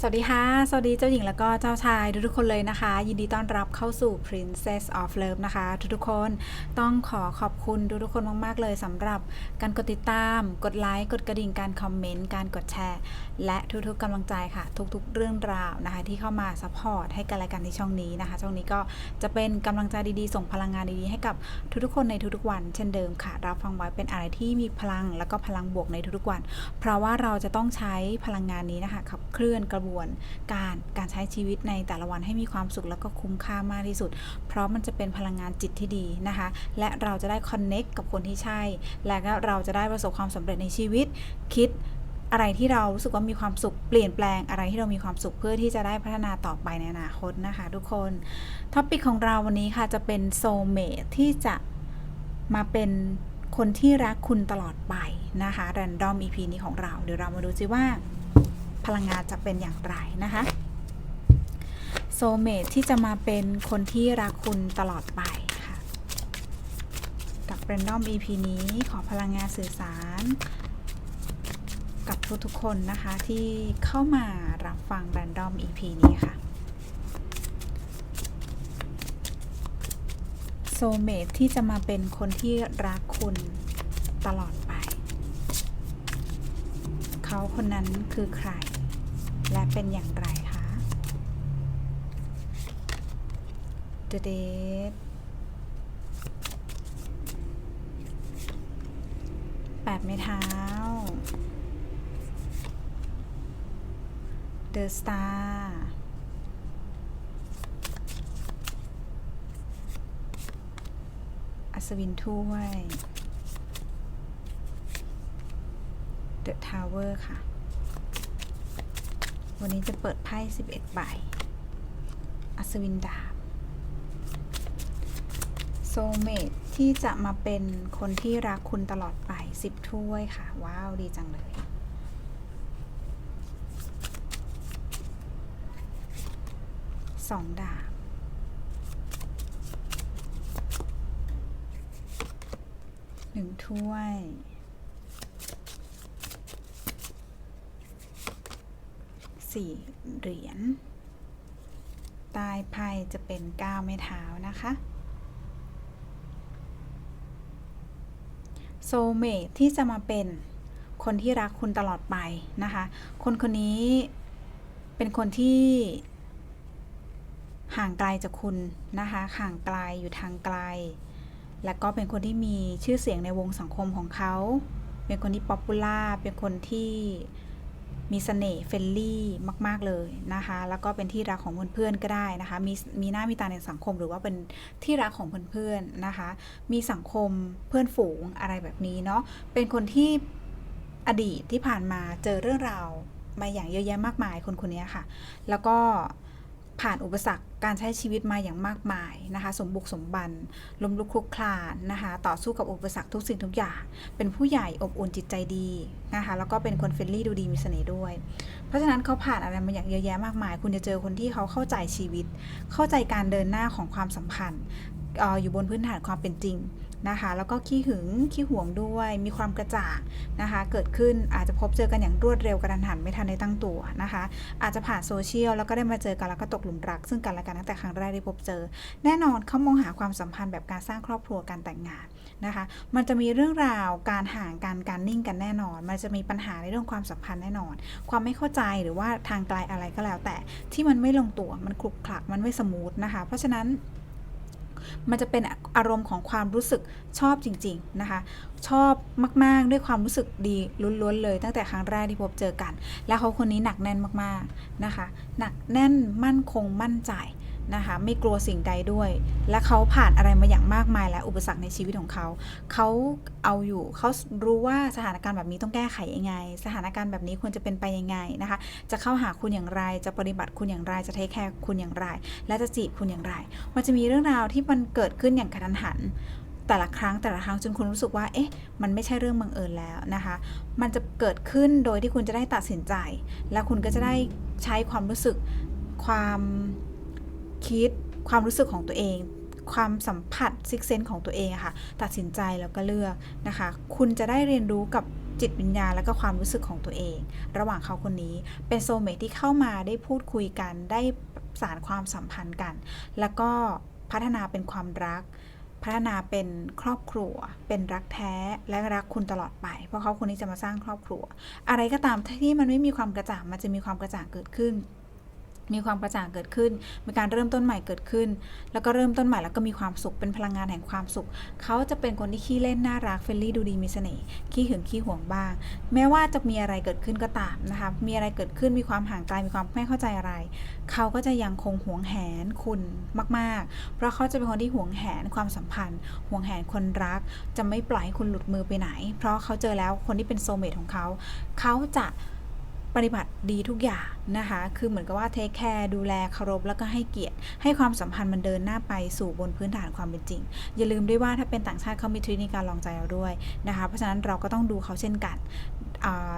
สวัสดีค่ะ สวัสดีเจ้าหญิงแล้วก็เจ้าชายทุกๆคนเลยนะคะ ยินดีต้อนรับเข้าสู่ Princess of Love นะคะ ทุกๆคนต้องขอขอบคุณทุกๆคนมากๆเลยสำหรับการกดติดตาม กดไลค์ กดกระดิ่งการคอมเมนต์ การกดแชร์ และทุกๆกำลังใจค่ะ ทุกๆเรื่องราวนะคะ ที่เข้ามาซัพพอร์ตให้กันและกันในช่องนี้นะคะ ช่องนี้ก็จะเป็นกำลังใจดีๆ ส่งพลังงานดีๆให้กับทุกๆคนในทุกๆวัน เช่นเดิมค่ะรับฟังไว้เป็นอะไรที่มีพลังแล้วก็พลังบวกในทุกๆวัน เพราะว่าเราจะต้องใช้พลังงานนี้นะคะขับเคลื่อนกระบวนการการใช้ชีวิตในแต่ละวันให้มีความสุขแล้วก็คุ้มค่ามากที่สุด เพราะมันจะเป็นพลังงานจิตที่ดีนะคะ และเราจะได้คอนเน็กกับคนที่ใช่ และก็เราจะได้ประสบความสำเร็จในชีวิต คิดอะไรที่เรารู้สึกว่ามีความสุขเปลี่ยนแปลงอะไรที่เรามีความสุขเพื่อที่จะได้พัฒนาต่อไปในอนาคตนะคะ ทุกคนท็อปิกของเราวันนี้ค่ะจะเป็นโซเมทที่จะมาเป็นคนที่รักคุณตลอดไปนะคะแรนดอม EP นี้ของเรา เดี๋ยวเรามาดูซิว่า พลังงานจะเป็นอย่างไรนะคะโซเมทที่จะมาเป็นคนที่รักคุณตลอดไปค่ะกับแรนดอม EP นี้ขอพลังงานสื่อสาร กับทุกๆคนนะคะที่เข้ามารับฟังแรนดอม EP นี้ค่ะโซเมทที่จะมาเป็นคนที่รักคุณตลอดไป เขาคนนั้นคือใคร และเป็นอย่างไรคะ The Date แปดไม้เท้า The Star อัศวินถ้วย The Tower ค่ะ วันนี้จะเปิดไพ่11 ใบ อัศวินดาบ โซเมทที่จะมาเป็นคนที่รักคุณตลอดไป 10 ถ้วยค่ะ ว้าว ดีจังเลย สองดาบ หนึ่งถ้วย สี่เหรียญใต้ไพ่จะเป็นก้าวไม้เท้านะคะโซเมทที่จะมาเป็นคนที่รักคุณตลอดไปนะคะ คนคนนี้เป็นคนที่ห่างไกลจากคุณนะคะ ห่างไกลอยู่ทางไกล และก็เป็นคนที่มีชื่อเสียงในวงสังคมของเขา เป็นคนที่ป๊อปปูล่า เป็นคนที่ มีเสน่ห์เฟรนลี่มาก ๆ เลยนะคะ แล้วก็เป็นที่รักของเพื่อนๆก็ได้นะคะ มีมีหน้ามีตาในสังคมหรือว่าเป็นที่รักของเพื่อนๆนะคะ มีสังคมเพื่อนฝูงอะไรแบบนี้เนาะ เป็นคนที่อดีตที่ผ่านมาเจอเรื่องราวมาอย่างเยอะแยะมากมายคนคนนี้ค่ะ แล้วก็ ผ่านอุปสรรคการใช้ชีวิตมาอย่างมากมายนะคะ สมบุกสมบันล้มลุกคลุกคลานนะคะ ต่อสู้กับอุปสรรคทุกสิ่งทุกอย่าง เป็นผู้ใหญ่อบอุ่นจิตใจดีนะคะ แล้วก็เป็นคนเฟรนลี่ดูดีมีเสน่ห์ด้วย เพราะฉะนั้นเขาผ่านอะไรมาอย่างเยอะแยะมากมาย คุณจะเจอคนที่เขาเข้าใจชีวิต เข้าใจการเดินหน้าของความสัมพันธ์ อยู่บนพื้นฐานความเป็นจริงนะคะแล้วก็ขี้หึงขี้หวงด้วยมีความกระจ่างนะคะเกิดขึ้นอาจจะพบเจอกันอย่างรวดเร็วกระทันหันไม่ทันได้ตั้งตัวนะคะ อาจจะผ่านโซเชียลแล้วก็ได้มาเจอกันแล้วก็ตกหลุมรัก ซึ่งกันและกันตั้งแต่ครั้งแรกที่พบเจอ แน่นอนเขามองหาความสัมพันธ์แบบการสร้างครอบครัวการแต่งงานนะคะ มันจะมีเรื่องราวการห่างกันการนิ่งกันแน่นอน มันจะมีปัญหาในเรื่องความสัมพันธ์แน่นอน ความไม่เข้าใจหรือว่าทางไกลอะไรก็แล้ว แต่ที่มันไม่ลงตัวมันคลุกคลักมันไม่สมูทนะคะ เพราะฉะนั้น มันจะเป็นอารมณ์ของความรู้สึกชอบจริง ๆ นะคะ ชอบมาก ๆ ด้วยความรู้สึกดีล้วนๆเลย ตั้งแต่ครั้งแรกที่พบเจอกัน แล้วเขาคนนี้หนักแน่นมากๆนะคะ หนักแน่นมั่นคงมั่นใจ นะคะไม่กลัวสิ่งใดด้วย และเขาผ่านอะไรมาอย่างมากมายและอุปสรรคในชีวิตของเขา เขาเอาอยู่เขารู้ว่าสถานการณ์แบบนี้ต้องแก้ไขยังไง สถานการณ์แบบนี้ควรจะเป็นไปยังไงนะคะ จะเข้าหาคุณอย่างไร จะปฏิบัติคุณอย่างไร จะเทคแคร์คุณอย่างไร และจะจีบคุณอย่างไร มันจะมีเรื่องราวที่มันเกิดขึ้นอย่างกระทันหัน แต่ละครั้งแต่ละครั้งจนคุณรู้สึกว่า เอ๊ะ มันไม่ใช่เรื่องบังเอิญแล้วนะคะ มันจะเกิดขึ้นโดยที่คุณจะได้ตัดสินใจ และคุณก็จะได้ใช้ความรู้สึกความ คิดความรู้สึกของตัวเอง ความสัมผัสซิกเซนของตัวเองค่ะ ตัดสินใจแล้วก็เลือกนะคะ คุณจะได้เรียนรู้กับจิตวิญญาณและก็ความรู้สึกของตัวเอง ระหว่างเขาคนนี้เป็นโซเมทที่เข้ามาได้พูดคุยกันได้สารความสัมพันธ์กัน แล้วก็พัฒนาเป็นความรัก พัฒนาเป็นครอบครัว เป็นรักแท้และรักคุณตลอดไป เพราะเขาคนนี้จะมาสร้างครอบครัว อะไรก็ตามที่มันไม่มีความกระจ่างมันจะมีความกระจ่างเกิดขึ้น มีความกระจ่างเกิดขึ้น มีการเริ่มต้นใหม่เกิดขึ้น แล้วก็เริ่มต้นใหม่แล้วก็มีความสุข เป็นพลังงานแห่งความสุข เขาจะเป็นคนที่ขี้เล่นน่ารักเฟรนลี่ดูดีมีเสน่ห์ ขี้หึงขี้หวงบ้าง แม้ว่าจะมีอะไรเกิดขึ้นก็ตามนะคะ มีอะไรเกิดขึ้น มีความห่างไกล มีความไม่เข้าใจอะไร เขาก็จะยังคงหวงแหนคุณมาก ๆ เพราะเขาจะเป็นคนที่หวงแหนความสัมพันธ์หวงแหนคนรัก จะไม่ปล่อยให้คุณหลุดมือไปไหน เพราะเขาเจอแล้วคนที่เป็นโซเมทของเขา เขาจะปฏิบัติดีทุกอย่าง นะคะ คือเหมือนกับว่าเทคแคร์ดูแลเคารพแล้วก็ให้เกียรติ ให้ความสัมพันธ์มันเดินหน้าไปสู่บนพื้นฐานความเป็นจริง อย่าลืมด้วยว่าถ้าเป็นต่างชาติเขามีทริคในการลองใจเราด้วยนะคะ เพราะฉะนั้นเราก็ต้องดูเขาเช่นกัน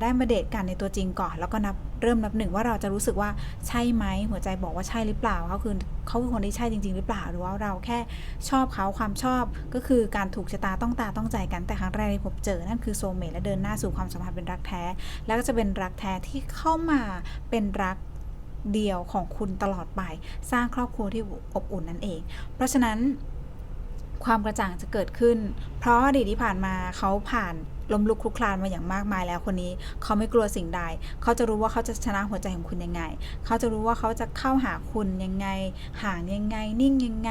ได้มาเดทกันในตัวจริงก่อน แล้วก็นับเริ่มนับหนึ่งว่าเราจะรู้สึกว่าใช่ไหมหัวใจบอกว่าใช่หรือเปล่าเขาคือเขาคือคนที่ใช่จริง ๆ หรือเปล่า หรือว่าเราแค่ชอบเขาความชอบก็คือการถูกชะตาต้องตาต้องใจกันแต่ครั้งแรกที่พบเจอนั่นคือโซเมทและเดินหน้าสู่ความสัมพันธ์เป็นรักแท้ แล้วก็จะเป็นรักแท้ที่เข้ามาเป็นรักเดียวของคุณตลอดไป สร้างครอบครัวที่อบอุ่นนั่นเอง เพราะฉะนั้นความกระจ่างจะเกิดขึ้น เพราะอดีตที่ผ่านมาเขาผ่าน ล้มลุกคลุกคลานมาอย่างมากมายแล้วคนนี้ เขาไม่กลัวสิ่งใด เขาจะรู้ว่าเขาจะชนะหัวใจของคุณยังไง เขาจะรู้ว่าเขาจะเข้าหาคุณยังไง ห่างยังไง นิ่งยังไง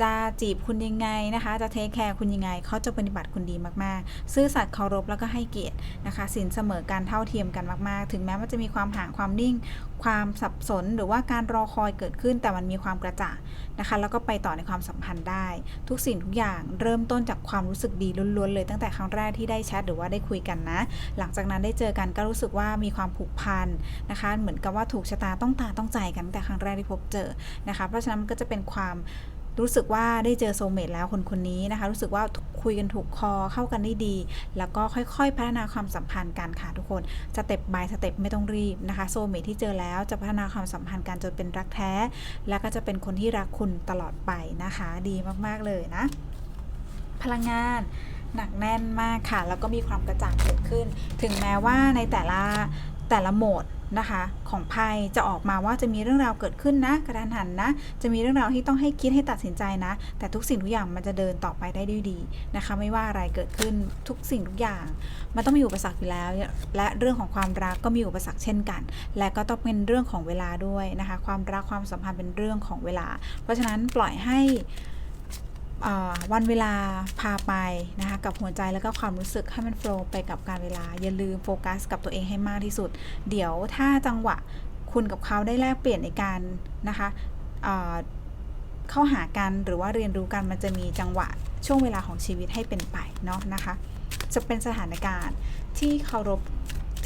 จะจีบคุณยังไงนะคะ จะเทคแคร์คุณยังไง เขาจะปฏิบัติคุณดีมากๆ ซื่อสัตย์เคารพแล้วก็ให้เกียรตินะคะสินเสมอการเท่าเทียมกันมากๆ ถึงแม้ว่าจะมีความห่างความนิ่งความสับสนหรือว่าการรอคอยเกิดขึ้นแต่มันมีความกระจ่างนะคะ แล้วก็ไปต่อในความสัมพันธ์ได้ ทุกสิ่งทุกอย่างเริ่มต้นจากความรู้สึกดีล้วนๆเลยตั้งแต่ครั้งแรกที่ได้แชทหรือว่าได้คุยกันนะ หลังจากนั้นได้เจอกันก็รู้สึกว่ามีความผูกพันนะคะ เหมือนกับว่าถูกชะตาต้องตาต้องใจกันตั้งแต่ครั้งแรกที่พบเจอนะคะ เพราะฉะนั้นมันก็จะเป็นความ รู้สึกว่าได้เจอโซเมตแล้วคนคนนี้นะคะ รู้สึกว่าคุยกันถูกคอเข้ากันได้ดี แล้วก็ค่อยๆ พัฒนาความสัมพันธ์กันค่ะทุกคนสเต็ปบายสเต็ปไม่ต้องรีบนะคะโซเมตที่เจอแล้วจะพัฒนาความสัมพันธ์กันจนเป็นรักแท้ แล้วก็จะเป็นคนที่รักคุณตลอดไปนะคะ ดีมากๆเลยนะ พลังงานหนักแน่นมากค่ะ แล้วก็มีความกระจ่างเกิดขึ้น ถึงแม้ว่าในแต่ละแต่ละโหมด นะคะ ของไพ่จะออกมาว่าจะมีเรื่องราวเกิดขึ้นนะ กระทันหันนะ จะมีเรื่องราวที่ต้องให้คิดให้ตัดสินใจนะ แต่ทุกสิ่งทุกอย่างมันจะเดินต่อไปได้ด้วยดีนะคะ ไม่ว่าอะไรเกิดขึ้นทุกสิ่งทุกอย่าง มันต้องมีอุปสรรคอยู่แล้ว และเรื่องของความรักก็มีอุปสรรคเช่นกัน และก็ต้องเป็นเรื่องของเวลาด้วยนะคะ ความรักความสัมพันธ์เป็นเรื่องของเวลา เพราะฉะนั้นปล่อยให้ วันเวลาพาไปนะคะกับหัวใจแล้วก็ความรู้สึกให้มันโฟล์ไปกับการเวลา อย่าลืมโฟกัสกับตัวเองให้มากที่สุด เดี๋ยวถ้าจังหวะคุณกับเขาได้แลกเปลี่ยนในการนะคะเข้าหากันหรือว่าเรียนรู้กันมันจะมีจังหวะช่วงเวลาของชีวิตให้เป็นไปเนาะนะคะ จะเป็นสถานการณ์ที่เคารพ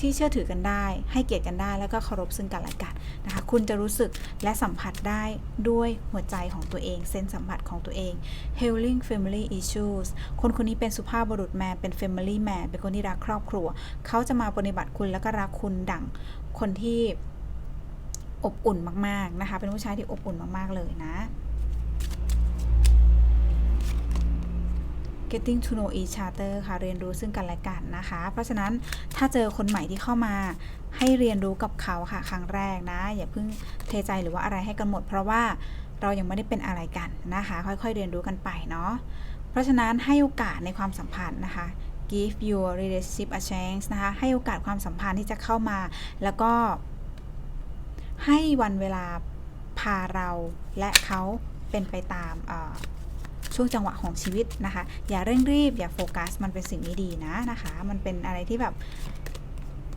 ที่เชื่อถือกันได้ ให้เกียรติกันได้ แล้วก็เคารพซึ่งกันและกันนะคะคุณจะรู้สึกและสัมผัสได้ด้วยหัวใจของตัวเอง เส้นสัมผัสของตัวเอง healing family issues คนคนนี้เป็นสุภาพบุรุษแมนเป็น family man เป็นคนที่รักครอบครัว เขาจะมาปฏิบัติคุณแล้วก็รักคุณดั่งคนที่อบอุ่นมากๆนะคะ เป็นผู้ชายที่อบอุ่นมากๆเลยนะ getting to know each other ค่ะ เรียนรู้ซึ่งกันและกันนะคะ เพราะฉะนั้นถ้าเจอคนใหม่ที่เข้ามาให้เรียนรู้กับเขาค่ะ ครั้งแรกนะ อย่าเพิ่งเทใจหรือว่าอะไรให้กันหมด เพราะว่าเรายังไม่ได้เป็นอะไรกันนะคะ ค่อยๆเรียนรู้กันไปเนาะเพราะฉะนั้นให้โอกาสในความสัมพันธ์นะคะ give your relationship a chance นะคะ ให้โอกาสความสัมพันธ์ที่จะเข้ามา แล้วก็ ให้วันเวลาพาเราและเขาเป็นไปตาม ช่วงจังหวะของชีวิตนะคะ อย่าเร่งรีบ อย่าโฟกัส มันเป็นสิ่งไม่ดีนะนะคะ มันเป็นอะไรที่แบบ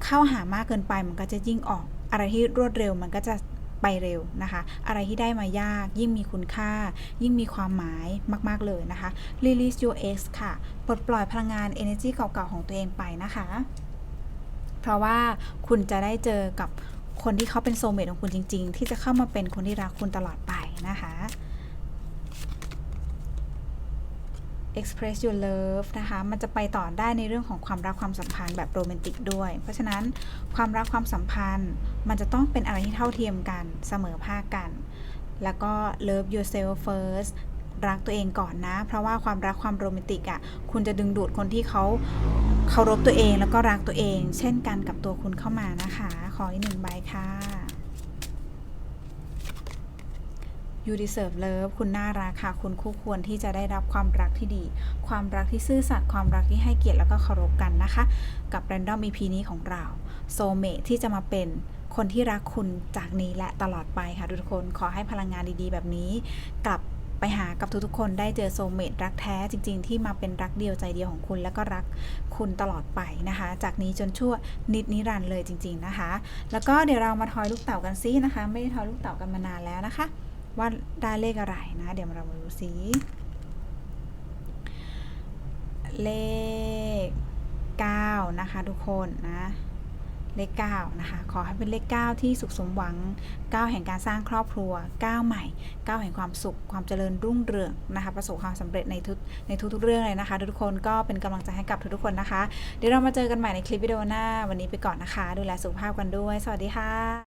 เข้าหามากเกินไปมันก็จะยิ่งออกอะไรที่รวดเร็วมันก็จะไปเร็วนะคะ อะไรที่ได้มายากยิ่งมีคุณค่า ยิ่งมีความหมายมาก ๆ เลยนะคะ release your ex ค่ะปลดปล่อยพลังงาน energy เก่าๆ ของตัวเองไปนะคะ เพราะว่าคุณจะได้เจอกับคนที่เขาเป็นโซเมตของคุณจริง ๆ ที่จะเข้ามาเป็นคนที่รักคุณตลอดไปนะคะ express your love นะคะ มันจะไปต่อได้ในเรื่องของความรักความสัมพันธ์แบบโรแมนติกด้วย เพราะฉะนั้นความรักความสัมพันธ์ มันจะต้องเป็นอะไรที่เท่าเทียมกันเสมอภาคกัน แล้วก็ love yourself first รักตัวเองก่อนนะ เพราะว่าความรักความโรแมนติกอะ่ะ คุณจะดึงดูดคนที่เขาเคารพตัวเองแล้วก็รักตัวเอง เช่นกันกับตัวคุณเข้ามานะคะ ขออีกหนึ่งใบค่ะ You deserve love คุณน่ารักค่ะ คุณคู่ควรที่จะได้รับความรักที่ดี ความรักที่ซื่อสัตย์ ความรักที่ให้เกียรติแล้วก็เคารพกันนะคะ กับ Random EP นี้ของเรา โซเมที่จะมาเป็นคนที่รักคุณจากนี้และตลอดไปค่ะ ทุกคน ขอให้พลังงานดีๆ แบบนี้ กลับไปหากับทุกๆคนได้เจอโซเมตรักแท้จริง ๆ ที่มาเป็นรักเดียวใจเดียวของคุณ แล้วก็รักคุณตลอดไปนะคะ จากนี้จนชั่วนิดนิรันดร์เลยจริง ๆนะคะ แล้วก็เดี๋ยวเรามาทอยลูกเต่ากันซินะคะ ไม่ได้ทอยลูกเต่ากันมานานแล้วนะคะ ว่าได้เลขอะไรนะ เดี๋ยวเรามาดูซิเลข 9 นะคะ ทุกคนนะ เลข 9 นะคะ ขอให้เป็นเลข 9 ที่สุขสมหวัง 9 แห่งการสร้างครอบครัว 9 ใหม่ 9 แห่งความสุข ความเจริญรุ่งเรืองนะคะ ประสบความสำเร็จในทุกในทุกๆเรื่องเลยนะคะ ทุกคนก็เป็นกำลังใจให้กับทุกๆคนนะคะ เดี๋ยวเรามาเจอกันใหม่ในคลิปวิดีโอหน้า วันนี้ไปก่อนนะคะ ดูแลสุขภาพกันด้วย สวัสดีค่ะ